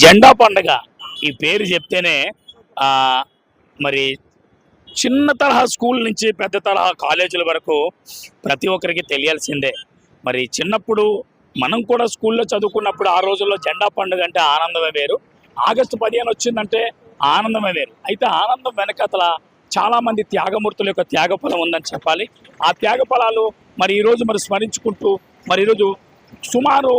జెండా పండగ ఈ పేరు చెప్తేనే మరి చిన్న తరహా స్కూల్ నుంచి పెద్ద తరహా కాలేజీల వరకు ప్రతి ఒక్కరికి తెలియాల్సిందే. మరి చిన్నప్పుడు మనం కూడా స్కూల్లో చదువుకున్నప్పుడు ఆ రోజుల్లో జెండా పండుగ అంటే ఆనందమే వేరు. ఆగస్టు పదిహేను వచ్చిందంటే ఆనందమే వేరు. అయితే ఆనందం వెనకతల చాలా మంది త్యాగమూర్తుల యొక్క త్యాగఫలం ఉందని చెప్పాలి. ఆ త్యాగఫలాలు మరి ఈరోజు మరి స్మరించుకుంటూ మరి ఈరోజు సుమారు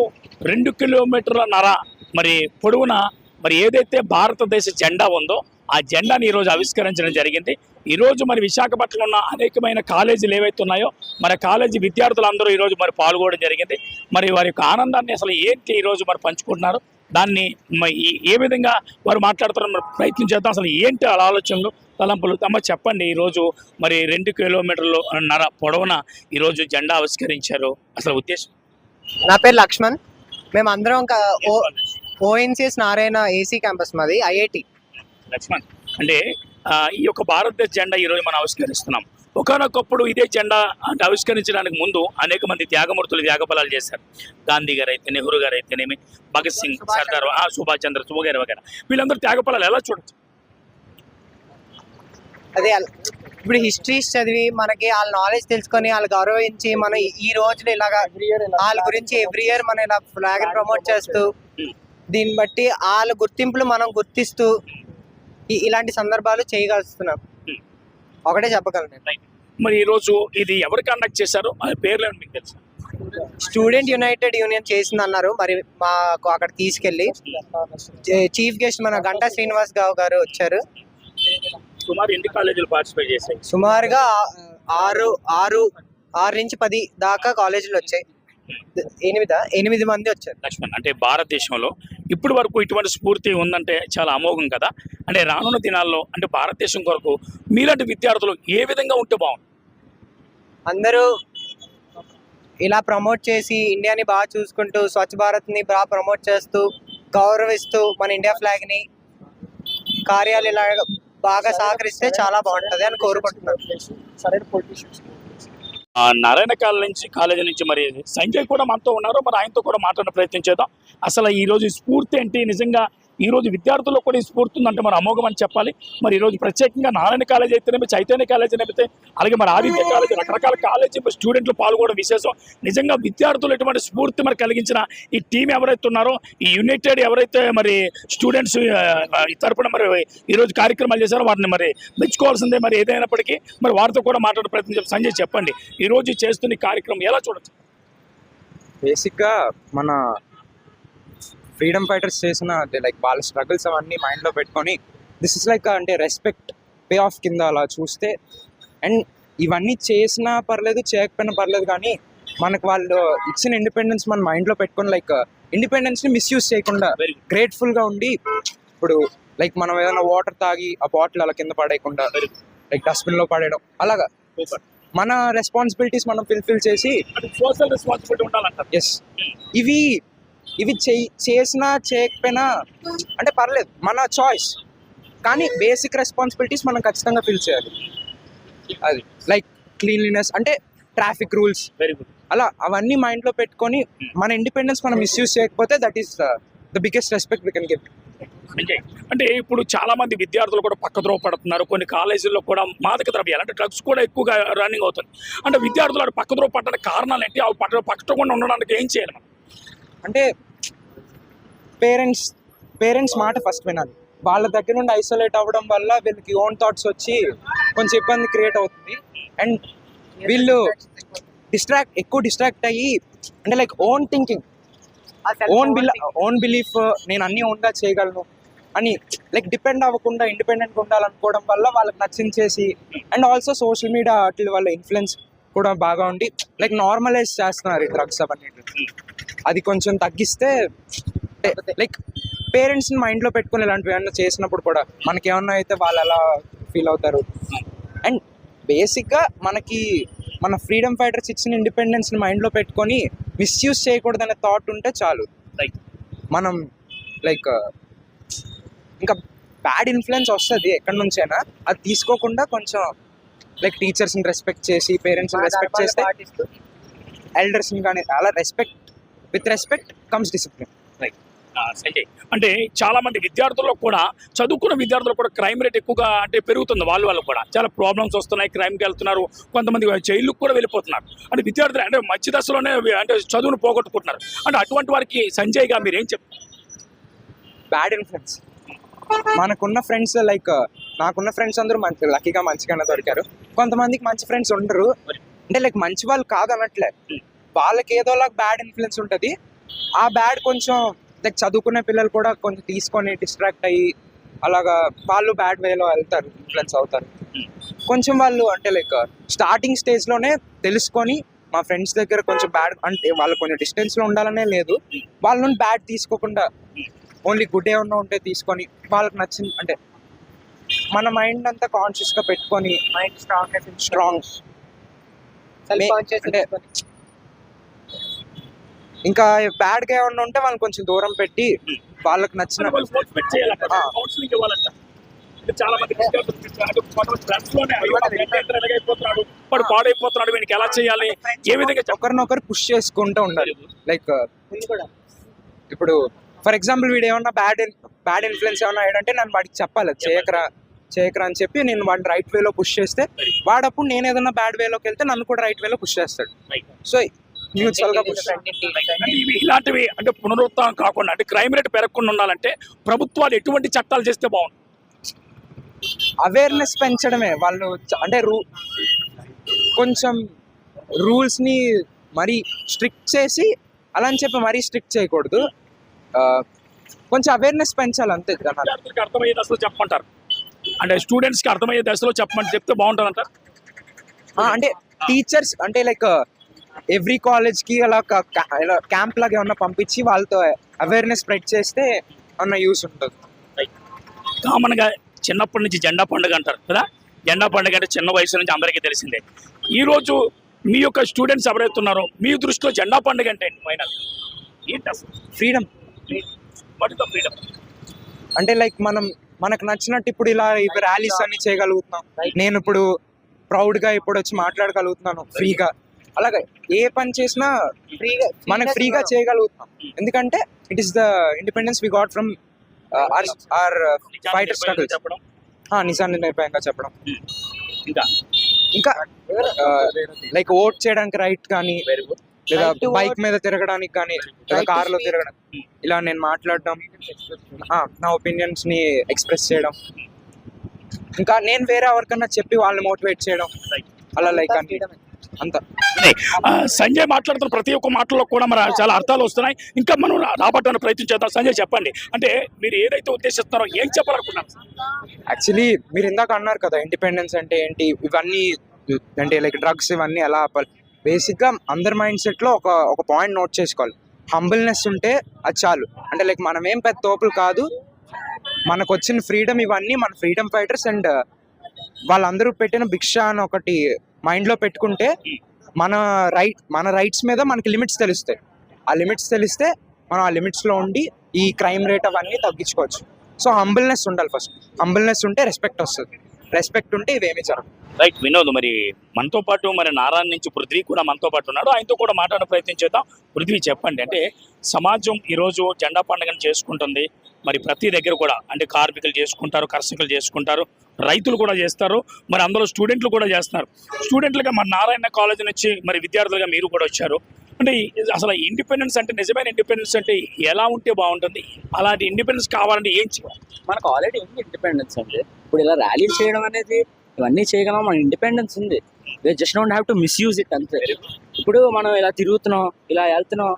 రెండు కిలోమీటర్ల నర మరి పొడవున మరి ఏదైతే భారతదేశ జెండా ఉందో ఆ జెండాని ఈరోజు ఆవిష్కరించడం జరిగింది. ఈరోజు మరి విశాఖపట్నంలో ఉన్న అనేకమైన కాలేజీలు ఏవైతే ఉన్నాయో మరి కాలేజీ విద్యార్థులందరూ ఈరోజు మరి పాల్గొనడం జరిగింది. మరి వారి యొక్క ఆనందాన్ని అసలు ఏంటి ఈరోజు మరి పంచుకుంటున్నారు? దాన్ని ఏ విధంగా వారు మాట్లాడుతున్నారు మరి ప్రయత్నం చేద్దాం. అసలు ఏంటి వాళ్ళ ఆలోచనలు? తలంపులు తమ చెప్పండి. ఈరోజు మరి రెండు కిలోమీటర్లు నర పొడవున ఈరోజు జెండా ఆవిష్కరించారు. అసలు ఉద్దేశం? నా పేరు లక్ష్మణ్. మేము అందరం ఓఎన్సిఎస్ నారాయణ ఏసీ క్యాంపస్ మాది ఐఐటి. లక్ష్మణ్ అంటే ఈ యొక్క భారతదేశ జెండా ఈరోజు మనం ఆవిష్కరిస్తున్నాం. ఒకనొకప్పుడు ఇదే జెండా అంటే ఆవిష్కరించడానికి ముందు అనేక మంది త్యాగమూర్తులు త్యాగఫలాలు చేశారు. గాంధీ గారు అయితే నెహ్రూ గారు అయితేనేమి భగత్ సింగ్ సుభాష్ సర్దార్ ఆ, సుభాష్ చంద్ర వగేర వగేర. వీళ్ళందరూ త్యాగఫలాలు ఎలా చూడొచ్చు? అదే ఇప్పుడు హిస్టరీస్ చదివి మనకి వాళ్ళ నాలెడ్జ్ తెలుసుకొని వాళ్ళు గౌరవించి మనం ఈ- ఈ రోజులు ఇలాగా వాళ్ళ గురించి ఎవ్రీ ఇయర్ మనం ఇలా ఫ్లాగ్ ప్రమోట్ చేస్తూ దీన్ని బట్టి వాళ్ళ గుర్తింపులు మనం గుర్తిస్తూ ఇలాంటి సందర్భాలు చేయగలుగుతున్నాం Hmm. ఒకటే చెప్పగలను నేను. మరి ఈరోజు ఇది ఎవరు కండక్ట్ చేశారు? ఆ పేర్లు ఏమైనా మీకు తెలుసు? స్టూడెంట్ యునైటెడ్ యూనియన్ చేసింది అన్నారు మరి మాకు అక్కడ తీసుకెళ్ళి చీఫ్ గెస్ట్ మన గంటా శ్రీనివాస్ గారు గారు వచ్చారు. సుమారు ఎన్ని కాలేజీలు పార్టిసిపేట్ చేశాయి? సుమారుగా ఆరు ఆరు ఆరు నుంచి పది దాకా కాలేజీలు వచ్చాయి. ఎనిమిదా? ఎనిమిది మంది వచ్చారు. లక్ష్మణ్ అంటే భారతదేశంలో ఇప్పటి వరకు ఇటువంటి స్ఫూర్తి ఉందంటే చాలా అమోఘం కదా? అంటే రానున్న దినాల్లో అంటే భారతదేశం కొరకు మీలాంటి విద్యార్థులు ఏ విధంగా ఉంటే బాగుంది అందరూ ఇలా ప్రమోట్ చేసి ఇండియాని బాగా చూసుకుంటూ స్వచ్ఛ భారత్ని బాగా ప్రమోట్ చేస్తూ గౌరవిస్తూ మన ఇండియా ఫ్లాగ్ని కార్యాలు ఇలా బాగా సహకరిస్తే చాలా బాగుంటుంది అని కోరుకుంటున్నాను. ఆ, నారాయణ కాలేజ్ నుంచి కాలేజీ నుంచి మరి సంజయ్ కూడా మనతో ఉన్నారు. మరి ఆయనతో కూడా మాట్లాడే ప్రయత్నం చేద్దాం. అసలు ఈ రోజు స్ఫూర్తి ఏంటి? నిజంగా ఈ రోజు విద్యార్థుల్లో కూడా ఈ స్ఫూర్తి ఉందంటే మరి అమోఘం చెప్పాలి. మరి ఈ రోజు ప్రత్యేకంగా నారాయణ కాలేజ్ అయితేనేమి చైతన్య కాలేజ్ అయితే అలాగే మరి ఆదిత్య కాలేజ్ రకరకాల కాలేజీ స్టూడెంట్లు పాల్గొనడం విశేషం. నిజంగా విద్యార్థులు ఎటువంటి స్ఫూర్తి మరి కలిగించిన ఈ టీం ఎవరైతే ఉన్నారో ఈ యునైటెడ్ ఎవరైతే మరి స్టూడెంట్స్ తరపున మరి ఈరోజు కార్యక్రమాలు చేశారో వారిని మరి మెచ్చుకోవాల్సిందే మరి ఏదైనప్పటికీ. మరి వారితో కూడా మాట్లాడే ప్రయత్నం చేద్దాం. సంజయ్ చెప్పండి ఈ రోజు చేస్తున్న కార్యక్రమం ఎలా చూడొచ్చు? బేసిక్గా మన ఫ్రీడమ్ ఫైటర్స్ చేసిన లైక్ వాళ్ళ స్ట్రగుల్స్ అవన్నీ మైండ్లో పెట్టుకొని దిస్ ఇస్ లైక్ అంటే రెస్పెక్ట్ పే ఆఫ్ కింద అలా చూస్తే అండ్ ఇవన్నీ చేసినా పర్లేదు చేయకపోయినా పర్లేదు కానీ మనకు వాళ్ళు ఇచ్చిన ఇండిపెండెన్స్ మన మైండ్లో పెట్టుకొని లైక్ ఇండిపెండెన్స్ని మిస్యూజ్ చేయకుండా. గ్రేట్ఫుల్గా ఉండి ఇప్పుడు లైక్ మనం ఏదైనా వాటర్ తాగి ఆ బాటిల్ అలా కింద పడేయకుండా లైక్ డస్ట్బిన్లో పడేయడం అలాగా. మన రెస్పాన్సిబిలిటీస్ మనం ఫిల్ఫిల్ చేసి సోషల్ రెస్పాన్సిబిలిటీ ఉండాలంటారు. ఎస్ ఇవి ఇవి చేసినా చేయకపోయినా అంటే పర్లేదు మన చాయిస్ కానీ బేసిక్ రెస్పాన్సిబిలిటీస్ మనం ఖచ్చితంగా ఫిల్ చేయాలి. అది లైక్ క్లీన్లీనెస్ అంటే ట్రాఫిక్ రూల్స్ వెరీ గుడ్ అలా అవన్నీ మైండ్లో పెట్టుకొని మన ఇండిపెండెన్స్ మనం మిస్యూజ్ చేయకపోతే that is the biggest respect we can give అంటే ఇప్పుడు చాలా మంది విద్యార్థులు కూడా పక్కద్రోవ పడుతున్నారు. కొన్ని కాలేజీల్లో కూడా మాదక ద్రవ్యాలు అంటే డ్రగ్స్ కూడా ఎక్కువగా రన్నింగ్ అవుతుంది అంటే విద్యార్థులు అటు పక్కద్రోవ పట్టడానికి కారణాలు ఏంటి? అవి పట్ట పక్కకుండా ఉండడానికి ఏం చేయాలి అంటే పేరెంట్స్ పేరెంట్స్ మాట ఫస్ట్ వినాలి. వాళ్ళ దగ్గర నుండి ఐసోలేట్ అవ్వడం వల్ల వీళ్ళకి ఓన్ థాట్స్ వచ్చి కొంచెం ఇబ్బంది క్రియేట్ అవుతుంది. అండ్ వీళ్ళు డిస్ట్రాక్ట్ ఎక్కువ డిస్ట్రాక్ట్ అయ్యి అంటే like own thinking own bill own belief నేను అన్ని ఓన్గా చేయగలను అని లైక్ డిపెండ్ అవ్వకుండా ఇండిపెండెంట్గా ఉండాలనుకోవడం వల్ల వాళ్ళకి నచ్చింది చేసి అండ్ ఆల్సో సోషల్ మీడియా వాటి వల్ల ఇన్ఫ్లుయెన్స్ కూడా బాగా ఉండి లైక్ నార్మలైజ్ చేస్తున్నారు ఈ డ్రగ్స్ అవన్నీ అది కొంచెం తగ్గిస్తే లైక్ పేరెంట్స్ని మైండ్లో పెట్టుకుని ఇలాంటివి ఏమన్నా చేసినప్పుడు కూడా మనకి ఏమన్నా అయితే వాళ్ళు ఎలా ఫీల్ అవుతారు? అండ్ బేసిక్గా మనకి మన ఫ్రీడమ్ ఫైటర్స్ ఇచ్చిన ఇండిపెండెన్స్ని మైండ్లో పెట్టుకొని మిస్యూజ్ చేయకూడదనే థాట్ ఉంటే చాలు. Right. మనం లైక్ ఇంకా బ్యాడ్ ఇన్ఫ్లుయెన్స్ వస్తుంది ఎక్కడి నుంచైనా. అది తీసుకోకుండా కొంచెం లైక్ టీచర్స్ని రెస్పెక్ట్ చేసి పేరెంట్స్ని రెస్పెక్ట్ చేస్తే ఎల్డర్స్ని కానీ అలా respect with respect comes discipline. Sanjay అంటే చాలా మంది విద్యార్థుల్లో కూడా చదువుకున్న విద్యార్థులు కూడా క్రైమ్ రేట్ ఎక్కువగా అంటే పెరుగుతుంది వాళ్ళ వల్ల కూడా. చాలా ప్రాబ్లమ్స్ వస్తున్నాయి క్రైమ్కి వెళ్తున్నారు కొంతమంది జైలుకు కూడా వెళ్ళిపోతున్నారు. అంటే విద్యార్థులు అంటే మధ్య దశలోనే అంటే చదువును పోగొట్టుకుంటున్నారు. అంటే అటువంటి వారికి సంజయ్గా మీరు ఏం చెప్తారు బ్యాడ్ ఇన్ఫ్లుయెన్స్ మనకున్న ఫ్రెండ్స్ లైక్ నాకున్న ఫ్రెండ్స్ అందరూ మంచి లక్కీగా మంచిగానే దొరికారు. కొంతమందికి మంచి ఫ్రెండ్స్ ఉండరు. అంటే లైక్ మంచి వాళ్ళు కాదనట్లే. వాళ్ళకి ఏదోలా బ్యాడ్ ఇన్ఫ్లుయెన్స్ ఉంటుంది. ఆ బ్యాడ్ కొంచెం లైక్ చదువుకునే పిల్లలు కూడా కొంచెం తీసుకొని డిస్ట్రాక్ట్ అయ్యి అలాగా వాళ్ళు బ్యాడ్ వేలో వెళ్తారు ఇన్ఫ్లుయెన్స్ అవుతారు. కొంచెం వాళ్ళు అంటే లైక్ స్టార్టింగ్ స్టేజ్లోనే తెలుసుకొని మా ఫ్రెండ్స్ దగ్గర కొంచెం బ్యాడ్ అంటే వాళ్ళు కొంచెం డిస్టెన్స్లో ఉండాలనే లేదు. వాళ్ళ నుండి బ్యాడ్ తీసుకోకుండా ఓన్లీ గుడ్ ఏమన్నా ఉంటే తీసుకొని వాళ్ళకి నచ్చింది అంటే మన మైండ్ అంతా కాన్షియస్గా పెట్టుకొని మైండ్ స్ట్రాంగ్ స్ట్రాంగ్ అంటే- ఇంకా బ్యాడ్గా ఏమన్నా ఉంటే వాళ్ళని కొంచెం దూరం పెట్టి వాళ్ళకి నచ్చిన చాలా మంది వాడు పాడైపోతున్నాడు వీనికి ఎలా చేయాలి? ఏ విధంగా ఒకరినొకరు పుష్ చేసుకుంటూ ఉండాలి. లైక్ కూడా. ఇప్పుడు ఫర్ ఎగ్జాంపుల్ వీడు ఏమన్నా బ్యాడ్ బ్యాడ్ ఇన్ఫ్లుయెన్స్ ఏమన్నా అయ్యాడంటే నన్ను వాడికి చెప్పాలి. చేయకరా చేయకరా అని చెప్పి నేను వాడిని రైట్ వేలో పుష్ చేస్తే వాడప్పుడు నేను ఏదన్నా బ్యాడ్ వేలోకి వెళ్తే నన్ను కూడా రైట్ వేలో పుష్ చేస్తాడు. సో మ్యూచువల్గా ఇలాంటివి అంటే పునరుత్థానం కాకుండా అంటే క్రైమ్ రేట్ పెరగకుండా ఉండాలంటే ప్రభుత్వాలు ఎటువంటి చట్టాలు చేస్తే బాగుంటుంది అవేర్నెస్ పెంచడమే. వాళ్ళు అంటే రూ కొంచెం రూల్స్ని మరీ స్ట్రిక్ట్ చేసి అలా అని చెప్పి మరీ స్ట్రిక్ట్ చేయకూడదు. కొంచెం అవేర్నెస్ పెంచాలి అంతే అర్థమయ్యే దశలో చెప్పమంటారు. అంటే స్టూడెంట్స్కి అర్థమయ్యే దశలో చెప్పమని చెప్తే బాగుంటుంది అంటారు ఆ, అంటే టీచర్స్ అంటే లైక్ ఎవ్రీ కాలేజ్కి అలా క్యాంప్ లాగా ఏమన్నా పంపించి వాళ్ళతో అవేర్నెస్ స్ప్రెడ్ చేస్తే అన్న యూస్ ఉంటుంది. కామన్గా చిన్నప్పటి నుంచి జెండా పండుగ అంటారు కదా? జెండా పండుగ అంటే చిన్న వయసు నుంచి అందరికీ తెలిసిందే. ఈ రోజు మీ యొక్క స్టూడెంట్స్ ఎవరైతే ఉన్నారో మీ దృష్టిలో జెండా పండుగ అంటే ఫైనల్ ఏంటి అసలు? Freedom what is the freedom అంటే లైక్ మనం మనకు నచ్చినట్టు ఇప్పుడు ఇలా ర్యాలీస్ అన్ని చేయగలుగుతున్నాం. నేను ఇప్పుడు ప్రౌడ్గా ఇప్పుడు వచ్చి మాట్లాడగలుగుతున్నాను ఫ్రీగా అలాగే ఏ పని చేసినా ఫ్రీగా మనకు ఫ్రీగా చేయగలుగుతున్నాం ఎందుకంటే it is the independence we got from our fighter struggles చెప్పడం. నిజాన్ని నిర్భయంగా చెప్పడం. ఇంకా? ఇంకా లైక్ ఓట్ చేయడానికి రైట్ కానీ లేదా బైక్. మీద తిరగడానికి కానీ లేదా Right to కార్లో speak. తిరగడం. ఇలా నేను మాట్లాడడం. నా ఒపీనియన్స్ని ఎక్స్ప్రెస్ చేయడం. ఇంకా నేను వేరే ఎవరికన్నా చెప్పి వాళ్ళని మోటివేట్ చేయడం. అలా లైక్ అని అంత. సంజయ్ మాట్లాడుతున్న ప్రతి ఒక్క మాటలో కూడా మరి చాలా అర్థాలు వస్తున్నాయి. ఇంకా మనం రాబట్టడానికి ప్రయత్నం చేద్దాం. సంజయ్ చెప్పండి. అంటే మీరు ఏదైతే ఉద్దేశిస్తున్నారో ఏం చెప్పాలనుకున్నారు? యాక్చువల్లీ మీరు ఇందాక అన్నారు కదా ఇండిపెండెన్స్ అంటే ఏంటి? ఇవన్నీ అంటే లైక్ డ్రగ్స్ ఇవన్నీ ఎలా ఆపాలి బేసిక్గా అందరి మైండ్ సెట్లో ఒక ఒక పాయింట్ నోట్ చేసుకోవాలి. హంబుల్నెస్ ఉంటే అది చాలు. అంటే లైక్ మనం ఏం పెద్ద తోపులు కాదు. మనకు వచ్చిన ఫ్రీడమ్ ఇవన్నీ మన ఫ్రీడమ్ ఫైటర్స్ అండ్ వాళ్ళందరూ పెట్టిన భిక్ష అని ఒకటి మైండ్లో పెట్టుకుంటే మన రైట్ మన రైట్స్ మీద మనకి లిమిట్స్ తెలుస్తాయి. ఆ లిమిట్స్ తెలిస్తే మనం ఆ లిమిట్స్లో ఉండి ఈ క్రైమ్ రేట్ అవన్నీ తగ్గించుకోవచ్చు. సో హంబుల్నెస్ ఉండాలి ఫస్ట్. హంబుల్నెస్ ఉంటే రెస్పెక్ట్ వస్తుంది. రెస్పెక్ట్ ఉంటే ఇవేమీ జరగదు రైట్ వినోద్ మరి మనతో పాటు మరి నారాయణ నుంచి పృథ్వీ కూడా మనతో పాటు ఉన్నాడు. ఆయనతో కూడా మాట్లాడే ప్రయత్నం చేద్దాం. పృథ్వీ చెప్పండి. అంటే సమాజం ఈరోజు జెండా పండుగను చేసుకుంటుంది. మరి ప్రతి దగ్గర కూడా అంటే కార్మికులు చేసుకుంటారు కర్షకులు చేసుకుంటారు రైతులు కూడా చేస్తారు మరి అందులో స్టూడెంట్లు కూడా చేస్తున్నారు. స్టూడెంట్లుగా మన నారాయణ కాలేజ్ నుంచి మరి విద్యార్థులుగా మీరు కూడా వచ్చారు. అంటే అసలు ఇండిపెండెన్స్ అంటే నిజమైన ఇండిపెండెన్స్ అంటే ఎలా ఉంటే బాగుంటుంది? అలాంటి ఇండిపెండెన్స్ కావాలంటే ఏం చేయాలి? మనకు ఆల్రెడీ ఉంది ఇండిపెండెన్స్ అండి. ఇప్పుడు ఇలా ర్యాలీలు చేయడం అనేది ఇవన్నీ చేయగలం మన ఇండిపెండెన్స్ ఉంది. Just don't have to misuse it అంతే. ఇప్పుడు మనం ఇలా తిరుగుతున్నాం ఇలా వెళ్తున్నాం.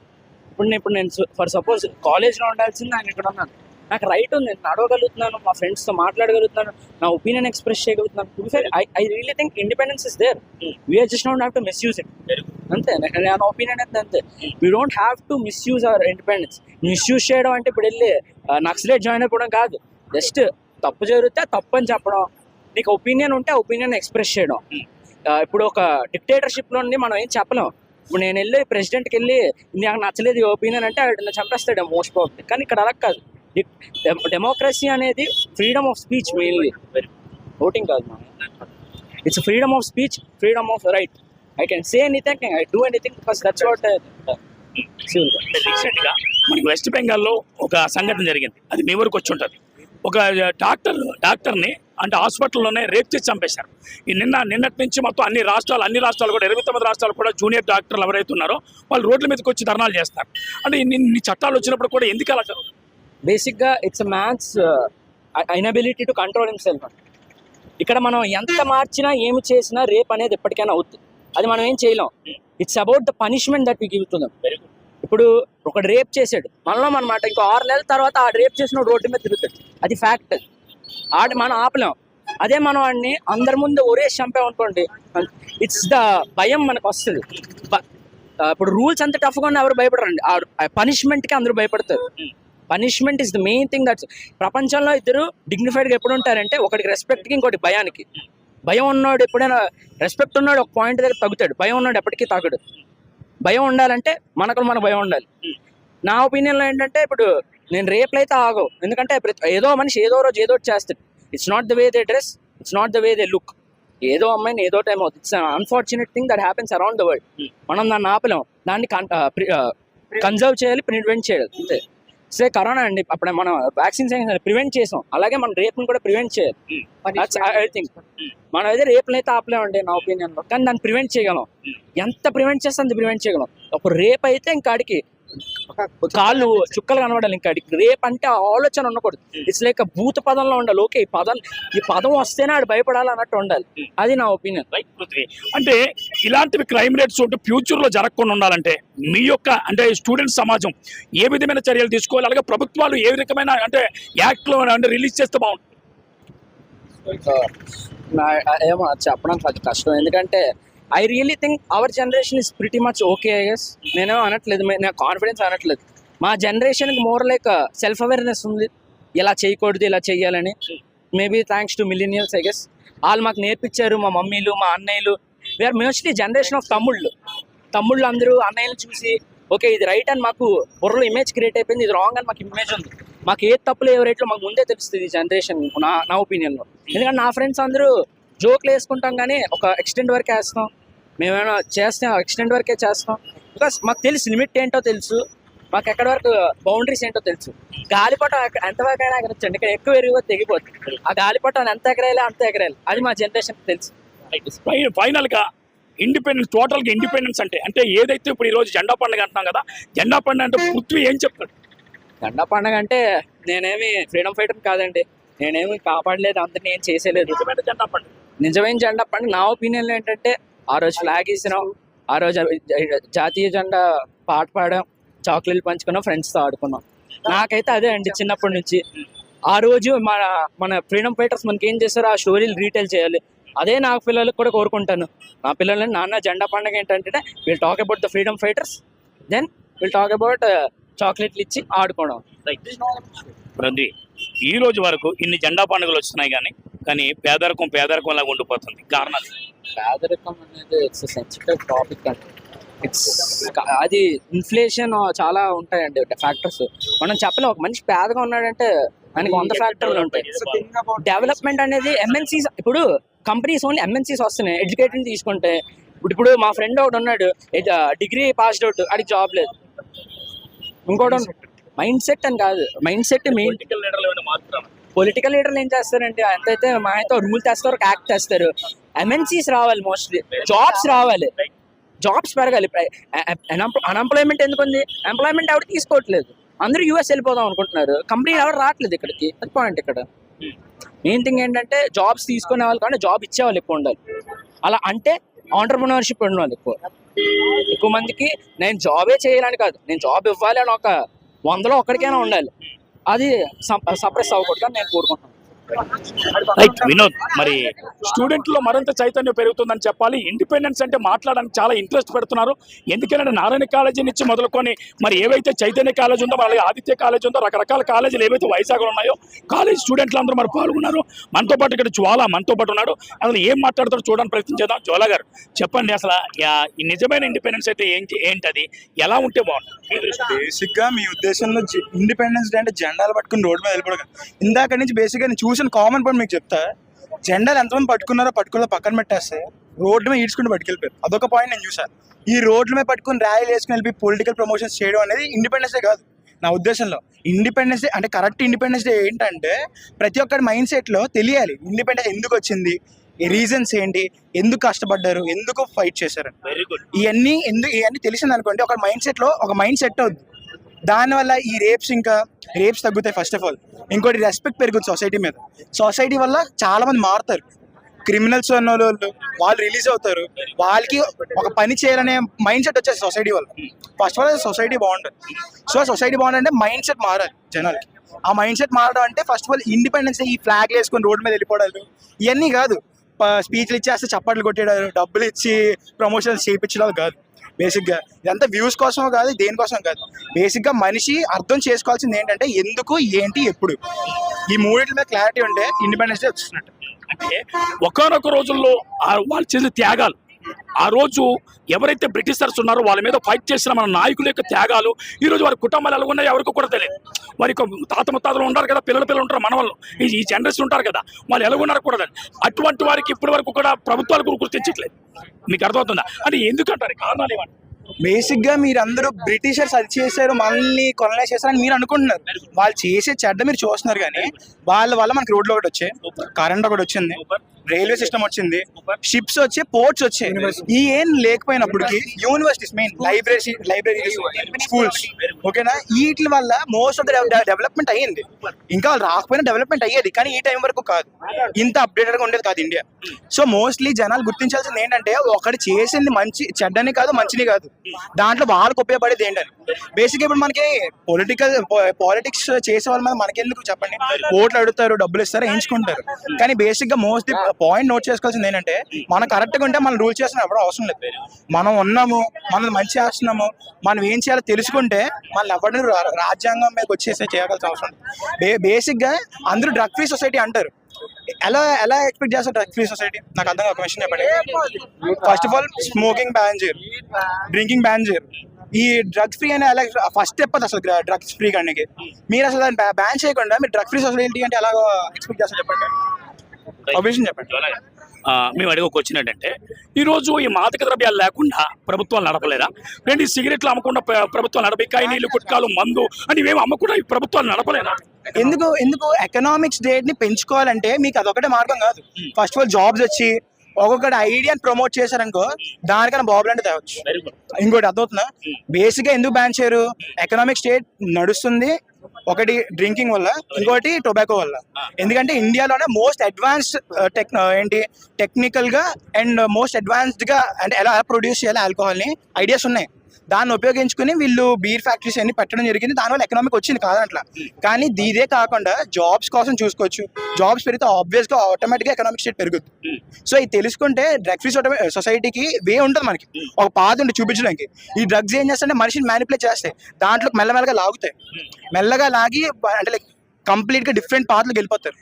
ఇప్పుడు నేను ఇప్పుడు నేను ఫర్ సపోజ్ కాలేజ్లో ఉండాల్సింది నేను ఇక్కడ ఉన్నాను నాకు రైట్ ఉంది నేను నడవగలుగుతున్నాను మా ఫ్రెండ్స్తో మాట్లాడగలుగుతున్నాను నా ఒపీనియన్ ఎక్స్ప్రెస్ చేయగలుగుతున్నాను. I I really think independence is there we are just don't have to misuse it అంతే. నా- ఒపీనియన్ అయితే అంతే we don't have to misuse our independence misuse చేయడం అంటే ఇప్పుడు వెళ్ళి నక్సలేట్ జాయిన్ అయిపోవడం కాదు. జస్ట్ తప్పు జరిగితే తప్పు అని చెప్పడం. నీకు ఒపీనియన్ ఉంటే ఒపీనియన్ ఎక్స్ప్రెస్ చేయడం. ఇప్పుడు ఒక డిక్టేటర్షిప్లో నుండి మనం ఏం చెప్పలేం. ఇప్పుడు నేను వెళ్ళి ప్రెసిడెంట్కి వెళ్ళి నాకు నచ్చలేదు ఒపీనియన్ అంటే ఆవిడ నన్ను చంపేస్తాడు మోస్ట్ ప్రాబ్లీ కానీ ఇక్కడ అలా కాదు. డెమోక్రసీ అనేది freedom of speech mainly voting కాదు it's freedom of speech freedom of right I can say anything I do anything because that's what రీసెంట్గా మనకి వెస్ట్ బెంగాల్లో ఒక సంఘటన జరిగింది. అది మీ వరకు వచ్చి ఉంటుంది. ఒక డాక్టర్ డాక్టర్ని అంటే హాస్పిటల్లోనే రేప్ చేసి చంపేశారు. ఈ నిన్న నిన్నటి నుంచి మొత్తం అన్ని రాష్ట్రాలు అన్ని రాష్ట్రాలు కూడా ఇరవై తొమ్మిది రాష్ట్రాలు కూడా జూనియర్ డాక్టర్లు ఎవరైతే ఉన్నారో వాళ్ళు రోడ్ల మీదకి వచ్చి ధర్నాలు చేస్తారు. అంటే ఇన్ని చట్టాలు వచ్చినప్పుడు కూడా ఎందుకు అలా జరుగుతుంది? బేసిక్గా it's maths inability to control himself ఇక్కడ మనం ఎంత మార్చినా ఏమి చేసినా రేప్ అనేది ఎప్పటికైనా అవుతుంది అది మనం ఏం చేయలేం. It's about the punishment that we give to them ఇప్పుడు ఒక రేప్ చేసాడు మనలో అనమాట ఇంకో ఆరు నెలల తర్వాత ఆ రేప్ చేసిన రోడ్డు మీద తిరుగుతాడు. అది ఫ్యాక్ట్ ఆడి మనం ఆపలేం. అదే మనం వాడిని అందరి ముందు ఒరే చంపాం అనుకోండి. ఇట్స్ ద భయం మనకు వస్తుంది. ఇప్పుడు రూల్స్ అంత టఫ్గా ఉన్నా ఎవరు భయపడరండి. ఆ పనిష్మెంట్కి అందరూ భయపడతారు. Punishment is the main thing that's ప్రపంచంలో ఇద్దరు డిగ్నిఫైడ్గా ఎప్పుడు ఉంటారంటే ఒకటికి రెస్పెక్ట్కి ఇంకోటి భయానికి. భయం ఉన్నాడు ఎప్పుడైనా రెస్పెక్ట్ ఉన్నాడు ఒక పాయింట్ దగ్గర తగ్గుతాడు. భయం ఉన్నాడు ఎప్పటికీ తాగడు భయం ఉండాలంటే మనకు మన భయం ఉండాలి. నా ఒపీనియన్లో ఏంటంటే ఇప్పుడు నేను రేపులు అయితే ఆగవు. ఎందుకంటే ఏదో మనిషి ఏదో రోజు ఏదో చేస్తాడు. It's not the way they dress it's not the way they look ఏదో అమ్మాయిని ఏదో టైం అవుతుంది. It's unfortunate thing that happens around the world మనం దాన్ని ఆపలేం. దాన్ని కన్జర్వ్ చేయాలి ప్రివెంట్ చేయాలి. అంతే. సే కరోనా అండి అప్పుడు మనం వ్యాక్సిన్స్ ప్రివెంట్ చేసాం. అలాగే మనం రేపుని కూడా ప్రివెంట్ చేయాలి. మనం అయితే రేపుని అయితే ఆపలేమండి నా ఒపీనియన్లో. కానీ దాన్ని ప్రివెంట్ చేయగలం. ఎంత ప్రివెంట్ చేస్తే అంత ప్రివెంట్ చేయగలం. ఒక రేప్ అయితే ఇంకాడికి కాళ్ళు చుక్కలు కనబడాలి ఇంకాడికి రేప్ అంటే ఆ ఆలోచన ఉండకూడదు. ఇట్స్ లైక్ భూత పదంలో ఉండాలి. ఓకే ఈ పదం ఈ పదం వస్తేనే ఆడు భయపడాలి అన్నట్టు ఉండాలి. అది నా ఒపీనియన్ రైట్ పృథ్వీ అంటే ఇలాంటివి క్రైమ్ రేట్స్ ఉంటే ఫ్యూచర్లో జరగకుండా ఉండాలంటే మీ యొక్క అంటే స్టూడెంట్ సమాజం ఏ విధమైన చర్యలు తీసుకోవాలి? అలాగే ప్రభుత్వాలు ఏ రకమైన అంటే యాక్ట్లో అంటే రిలీజ్ చేస్తే బాగుంటుంది? నా- ఏమో చెప్పడం కొంచెం కష్టం. ఎందుకంటే I really think our generation is pretty much okay I guess నేనేమో అనట్లేదు నా కాన్ఫిడెన్స్ అనట్లేదు. మా జనరేషన్కి మోర్ లైక్ సెల్ఫ్ అవేర్నెస్ ఉంది. ఇలా చేయకూడదు ఇలా చేయాలని maybe thanks to millennials I guess వాళ్ళు మాకు నేర్పించారు మా మమ్మీలు మా అన్నయ్యలు. వీఆర్ మోస్ట్లీ జనరేషన్ ఆఫ్ తమ్ముళ్ళు తమ్ముళ్ళు అందరూ అన్నయ్యలు చూసి ఓకే ఇది రైట్ అని మాకు బుర్రలో ఇమేజ్ క్రియేట్ అయిపోయింది ఇది రాంగ్ అని మాకు ఇమేజ్ ఉంది. మాకు ఏ తప్పులు ఏ రైట్లో మాకు ముందే తెలుస్తుంది ఈ జనరేషన్ నా నా ఒపీనియన్లో ఎందుకంటే నా ఫ్రెండ్స్ అందరూ జోక్లు వేసుకుంటాం కానీ ఒక ఎక్స్టెంట్ వరకే వేస్తాం. మేమేమైనా చేస్తే ఎక్స్టెంట్ వరకే చేస్తాం. బికాస్ మాకు తెలుసు లిమిట్ ఏంటో తెలుసు. మాకు ఎక్కడి వరకు బౌండరీస్ ఏంటో తెలుసు. గాలిపటం ఎంతవరకు అయినా ఎగరొచ్చండి. ఇక్కడ ఎక్కువ ఎరిగిపోతే తెగిపోతుంది ఆ గాలిపటం ఎంత ఎగరేయాలి అంత ఎగరేయాలి. అది మా జనరేషన్ తెలుసు. ఫైనల్గా ఇండిపెండెన్స్ టోటల్గా ఇండిపెండెన్స్ అంటే అంటే ఏదైతే ఇప్పుడు ఈ రోజు జెండా పండుగ అంటున్నాం కదా జెండా పండుగ అంటే పృథ్వీ ఏం చెప్తాడు? జెండా పండగ అంటే నేనేమి ఫ్రీడమ్ ఫైటర్ కాదండి. నేనేమి కాపాడలేదు అంత నేను చేసేలేదు. నిజమైన జెండా పండుగ. నిజమైన జెండా పండుగ నా ఒపీనియన్ ఏంటంటే ఆ రోజు ఫ్లాగ్ ఇసినాం ఆ రోజు జాతీయ జెండా పాట పాడాం. చాక్లెట్లు పంచుకున్నాం ఫ్రెండ్స్తో ఆడుకున్నాం. నాకైతే అదే అండి చిన్నప్పటి నుంచి. ఆ రోజు మన మన ఫ్రీడమ్ ఫైటర్స్ మనకి ఏం చేస్తారో ఆ స్టోరీలు రీటైల్ చేయాలి. అదే నా పిల్లలకు కూడా కోరుకుంటాను. నా పిల్లలని నాన్న జెండా పండుగ ఏంటంటే will talk about the freedom fighters then will talk about చాక్లెట్లు ఇచ్చి ఆడుకోవడం. ఈ రోజు వరకు ఇన్ని జెండా పండుగలు వస్తున్నాయి కానీ కానీ పేదరికం పేదరికం లాగా ఉండిపోతుంది. కారణాలు? పేదరికం అనేది ఇట్స్ సెన్సిటివ్ టాపిక్ అండి. ఇట్స్ అది ఇన్ఫ్లేషన్ చాలా ఉంటాయండి ఫ్యాక్టర్స్ మనం చెప్పలేం ఒక మనిషి పేదగా ఉన్నాడంటే ఆయనకి వంద ఫ్యాక్టర్లు ఉంటాయి. డెవలప్మెంట్ అనేది ఎంఎన్సీస్ ఇప్పుడు కంపెనీస్ ఓన్లీ ఎంఎన్సీస్ వస్తున్నాయి. ఎడ్యుకేటెడ్ తీసుకుంటే ఇప్పుడు ఇప్పుడు మా ఫ్రెండ్ ఒకటి ఉన్నాడు డిగ్రీ పాస్డ్ అవుట్ ఆడికి జాబ్ లేదు. ఇంకోటి మైండ్ సెట్ అని కాదు. మైండ్ సెట్ మెయిన్ పొలిటికల్ లీడర్లు ఏం చేస్తారంటే ఎంతైతే మా అయితే రూల్ తెస్తారు ఒక యాక్ట్ తెస్తారు ఎంఎన్సీస్ రావాలి మోస్ట్లీ జాబ్స్ రావాలి. జాబ్స్ పెరగాలి. అన్ఎంప్లాయ్మెంట్ ఎందుకు ఉంది ఎంప్లాయ్మెంట్ ఎవరు తీసుకోవట్లేదు. అందరూ యూఎస్ వెళ్ళిపోదాం అనుకుంటున్నారు. కంపెనీ ఎవరు రావట్లేదు ఇక్కడికి. అది పాయింట్ ఇక్కడ. మెయిన్ థింగ్ ఏంటంటే జాబ్స్ తీసుకునే వాళ్ళు కానీ జాబ్ ఇచ్చే వాళ్ళు ఎక్కువ ఉండాలి. అలా అంటే ఆంటర్ప్రినర్షిప్ ఉన్న వాళ్ళు ఎక్కువ. ఎక్కువ మందికి నేను జాబే చేయాలని కాదు. నేను జాబ్ ఇవ్వాలి అని ఒక వందలో ఒక్కడికైనా ఉండాలి. అది సప్రెస్ అవ్వకూడదని నేను కోరుకుంటున్నాను. రైట్ వినోద్ మరి స్టూడెంట్లో మరింత చైతన్యం పెరుగుతుందని చెప్పాలి. ఇండిపెండెన్స్ అంటే మాట్లాడడానికి చాలా ఇంట్రెస్ట్ పెడుతున్నారు. ఎందుకంటే నారాయణ కాలేజీ నుంచి మొదలుకొని మరి ఏవైతే చైతన్య కాలేజ్ ఉందో అలాగే ఆదిత్య కాలేజ్ ఉందో రకరకాల కాలేజీలు ఏవైతే వైజాగ్లో ఉన్నాయో కాలేజ్ స్టూడెంట్లు అందరూ మరి పాల్గొన్నారు. మనతో పాటు ఇక్కడ జ్వాల మనతో పాటు ఉన్నాడు. అసలు ఏం మాట్లాడతారో చూడడానికి ప్రయత్నం చేద్దాం. జ్వాల గారు చెప్పండి అసలు నిజమైన ఇండిపెండెన్స్ అయితే ఏంటి ఏంటది ఎలా ఉంటే బాగుంటుంది? మీ దృష్టిలో. బేసిక్గా మీ ఉద్దేశంలో ఇండిపెండెన్స్ డే అంటే జెండాలు పట్టుకుని రోడ్డు మీద వెళ్ళిపోవడం ఇందాక నుంచి బేసిక్గా నేను చూసిన కామన్ పాయింట్ మీకు చెప్తా. జెండాలు ఎంతమంది పట్టుకున్నారో పట్టుకున్న పక్కన పెట్టేస్తే రోడ్డు మీద ఈడ్చుకుంటూ పట్టుకెళ్ళిపోయారు అదొక పాయింట్ నేను చూసాను ఈ రోడ్ల మీద పట్టుకుని ర్యాలీలు వేసుకుని వెళ్ళి పొలిటికల్ ప్రమోషన్స్ చేయడం అనేది ఇండిపెండెన్స్ డే కాదు. నా ఉద్దేశంలో ఇండిపెండెన్స్ డే అంటే కరెక్ట్ ఇండిపెండెన్స్ డే ఏంటంటే ప్రతి ఒక్కరి మైండ్ సెట్లో తెలియాలి ఇండిపెండెన్స్ ఎందుకు వచ్చింది? రీజన్స్ ఏంటి? ఎందుకు కష్టపడ్డారు? ఎందుకు ఫైట్ చేశారు? వెరీ గుడ్ ఇవన్నీ ఎందుకు ఇవన్నీ తెలిసింది అనుకోండి ఒక మైండ్ సెట్లో ఒక మైండ్ సెట్ అవుద్ది. దానివల్ల ఈ రేప్స్ ఇంకా రేప్స్ తగ్గుతాయి ఫస్ట్ ఆఫ్ ఆల్ ఇంకోటి రెస్పెక్ట్ పెరుగుతుంది సొసైటీ మీద. సొసైటీ వల్ల చాలా మంది మారుతారు. క్రిమినల్స్ అన్న వాళ్ళు వాళ్ళు రిలీజ్ అవుతారు. వాళ్ళకి ఒక పని చేయాలనే మైండ్ సెట్ వచ్చేసి సొసైటీ వల్ల. ఫస్ట్ ఆఫ్ ఆల్ సొసైటీ బాగుంటుంది. సో సొసైటీ బాగుండాలంటే మైండ్ సెట్ మారాలి జనాలకి. ఆ మైండ్ సెట్ మారడం అంటే ఫస్ట్ ఆఫ్ ఆల్ ఇండిపెండెన్స్ ఈ ఫ్లాగ్లు వేసుకొని రోడ్ మీద వెళ్ళిపోవడాలు. ఇవన్నీ కాదు. స్పీచ్లు ఇచ్చేస్తే చప్పట్లు కొట్టేయడాలు డబ్బులు ఇచ్చి ప్రమోషన్స్ చేయించడం కాదు. బేసిక్గా ఇదంతా వ్యూస్ కోసం కాదు దేనికోసం కాదు. బేసిక్గా మనిషి అర్థం చేసుకోవాల్సింది ఏంటంటే ఎందుకు ఏంటి ఎప్పుడు. ఈ మూడింటి మీద క్లారిటీ ఉంటే ఇండిపెండెన్స్ డే వచ్చినట్టు అంటే ఒకనొక రోజుల్లో వాళ్ళు చేసిన త్యాగాలు. ఆ రోజు ఎవరైతే బ్రిటిషర్స్ ఉన్నారో వాళ్ళ మీద ఫైట్ చేసిన మన నాయకుల యొక్క త్యాగాలు ఈ రోజు వారి కుటుంబాలు ఎలా ఉన్నాయో ఎవరికి కూడా తెలియదు. వారి తాత ముత్తాతలు ఉంటారు కదా పిల్లల పిల్లలు ఉంటారు మన వాళ్ళు. ఈ- జనరేషన్ ఉంటారు కదా వాళ్ళు ఎలా ఉన్నారు కూడా. అటువంటి వారికి ఇప్పటి వరకు కూడా ప్రభుత్వాలు గుర్తించట్లేదు. మీకు అర్థమవుతుందా? అంటే ఎందుకంటారు కారణాలు ఏమంటారు బేసిక్గా మీరు అందరూ బ్రిటిషర్స్ అది చేశారు మనల్ని కొనలైజ్ చేశారని మీరు అనుకుంటున్నారు. వాళ్ళు చేసే చెడ్డ మీరు చూస్తున్నారు కానీ వాళ్ళ వల్ల మనకి రోడ్లు ఒకటి వచ్చాయి. కరెంట్ ఒకటి వచ్చింది. రైల్వే సిస్టమ్ వచ్చింది. షిప్స్ వచ్చి పోర్ట్స్ వచ్చాయి ఈ ఏం లేకపోయినప్పటికి universities main library library schools ఓకేనా వీటి వల్ల మోస్ట్ ఆఫ్ ద డెవలప్మెంట్ అయ్యింది. ఇంకా వాళ్ళు రాకపోయినా డెవలప్మెంట్ అయ్యేది. కానీ ఈ టైం వరకు కాదు. ఇంత అప్డేటెడ్గా ఉండేది కాదు ఇండియా. సో మోస్ట్లీ జనాలు గుర్తించాల్సింది ఏంటంటే ఒకటి చేసింది మంచి చెడ్డని కాదు మంచిని కాదు. దాంట్లో వాళ్ళకి ఉపయోగపడేది ఏంటని. బేసిక్ ఇప్పుడు మనకి పొలిటికల్ పాలిటిక్స్ చేసే వాళ్ళు మీద మనకెందుకు చెప్పండి? ఓట్లు అడుగుతారు డబ్బులు ఇస్తారు ఎంచుకుంటారు. కానీ బేసిక్గా మోస్ట్ పాయింట్ నోట్ చేసుకోవాల్సింది ఏంటంటే మనం కరెక్ట్గా ఉంటే మనం రూల్ చేసిన ఎవడో అవసరం లేదు. మనం ఉన్నాము మనం మంచి చేస్తున్నాము మనం ఏం చేయాలో తెలుసుకుంటే మనం ఎవరిని రా- రాజ్యాంగం మీదకి వచ్చేసే చేయగలసిన అవసరం బేసిక్గా అందరూ డ్రగ్ ఫ్రీ సొసైటీ అంటారు. ఎలా ఎలా ఎక్స్పెక్ట్ చేస్తారు డ్రగ్ ఫ్రీ సొసైటీ నాకు అర్థం ఒక విషయం చెప్పండి. First of all smoking ban చేయరు. డ్రింకింగ్ బ్యాన్ చేయరు. ఈ డ్రగ్స్ ఫ్రీ అనే ఎలా ఫస్ట్ స్టెప్ అది అసలు డ్రగ్స్ ఫ్రీ కానీ మీరు అసలు దాన్ని బ్యాన్ చేయకుండా మీరు డ్రగ్ ఫ్రీ సొసైటీ అంటే ఎలా ఎక్స్పెక్ట్ చేస్తారు చెప్పండి? విషయం చెప్పండి. మేము అడిగే క్వశ్చన్ ఏంటంటే ఈరోజు ఈ మాదక ద్రవ్యాలు లేకుండా ప్రభుత్వాలు నడపలేదా? రెండు ఈ సిగరెట్లు అమ్మకుండా ప్ర- ప్రభుత్వాలు నడపి కాయ నీళ్ళు గుట్కాలు మందు అని ఇవేమి అమ్మకుండా ఈ ప్రభుత్వాలు నడపలేదా? ఎందుకు ఎందుకు ఎకనామిక్స్ డేట్ని పెంచుకోవాలంటే మీకు అదొకటే మార్గం కాదు. ఫస్ట్ ఆఫ్ ఆల్ జాబ్స్ వచ్చి ఒక్కొక్కటి ఐడియాని ప్రమోట్ చేశారనుకో దానికన్నా బాబులు అంటే తేవచ్చు. ఇంకోటి అర్థవుతుందా బేసిక్గా ఎందుకు బ్యాన్ చేయరు? ఎకనామిక్ స్టేట్ నడుస్తుంది ఒకటి డ్రింకింగ్ వల్ల ఇంకోటి టొబాకో వల్ల. ఎందుకంటే ఇండియాలోనే మోస్ట్ అడ్వాన్స్డ్ టెక్ ఏంటి టెక్నికల్గా అండ్ మోస్ట్ అడ్వాన్స్డ్గా అంటే ఎలా ప్రొడ్యూస్ చేయాలి ఆల్కహాల్ని ఐడియాస్ ఉన్నాయి. దాన్ని ఉపయోగించుకుని వీళ్ళు బీర్ ఫ్యాక్టరీస్ అన్ని పెట్టడం జరిగింది. దానివల్ల ఎకనామిక్ వచ్చింది కాదంట్లా కానీ ఇదే కాకుండా జాబ్స్ కోసం చూసుకోవచ్చు. జాబ్స్ పెరిగితే ఆబ్వియస్గా ఆటోమేటిక్గా ఎకనామిక్ స్టేట్ పెరుగుతుంది సో ఇది తెలుసుకుంటే డ్రగ్ ఫ్రీ సొసైటీకి వే ఉంటుంది మనకి. ఒక పాత ఉండి చూపించడానికి. ఈ డ్రగ్స్ ఏం చేస్తాయంటే మనిషిని మ్యానిపులేట్ చేస్తాయి. దాంట్లో మెల్లమెల్లగా లాగుతాయి. మెల్లగా లాగి అంటే లైక్ కంప్లీట్గా డిఫరెంట్ పాత్రలకు వెళ్ళిపోతారు.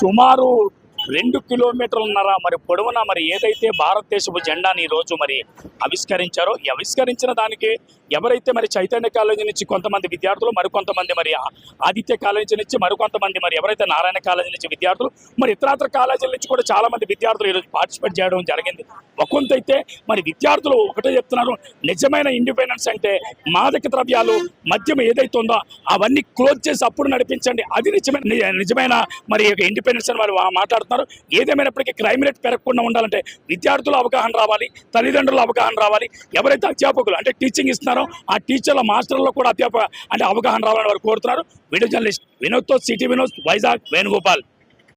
సుమారు రెండు కిలోమీటర్లున్నర? మరి పొడవున? మరి ఏదైతే భారతదేశపు జెండాని ఈరోజు రోజు మరి ఆవిష్కరించారో ఈ ఆవిష్కరించిన దానికి ఎవరైతే మరి చైతన్య కాలేజీ నుంచి కొంతమంది విద్యార్థులు మరికొంతమంది మరి ఆదిత్య కాలేజీ నుంచి మరికొంతమంది మరి ఎవరైతే నారాయణ కాలేజీ నుంచి విద్యార్థులు మరి ఇతరాతర కాలేజీల నుంచి కూడా చాలా మంది విద్యార్థులు ఈరోజు పార్టిసిపేట్ చేయడం జరిగింది. ఒకంత అయితే మరి విద్యార్థులు ఒకటే చెప్తున్నారు నిజమైన ఇండిపెండెన్స్ అంటే మాదక ద్రవ్యాలు మద్యం ఏదైతే ఉందో అవన్నీ క్లోజ్ చేసి అప్పుడు నడిపించండి. అది నిజమైన నిజమైన మరి ఇండిపెండెన్స్ అని వారు మాట్లాడుతున్నారు. ఏదేమైనప్పటికీ క్రైమ్ రేట్ పెరగకుండా ఉండాలంటే విద్యార్థులు అవగాహన రావాలి తల్లిదండ్రులు అవగాహన రావాలి. ఎవరైతే అధ్యాపకులు అంటే టీచింగ్ ఇస్తున్నారో ఆ టీచర్ల మాస్టర్లో కూడా అధ్యాపక అంటే అవగాహన రావాలని వారు కోరుతున్నారు. వీడియో జర్నలిస్ట్ వినోద్తో సిటీ వినోద్ వైజాగ్ వేణుగోపాల్.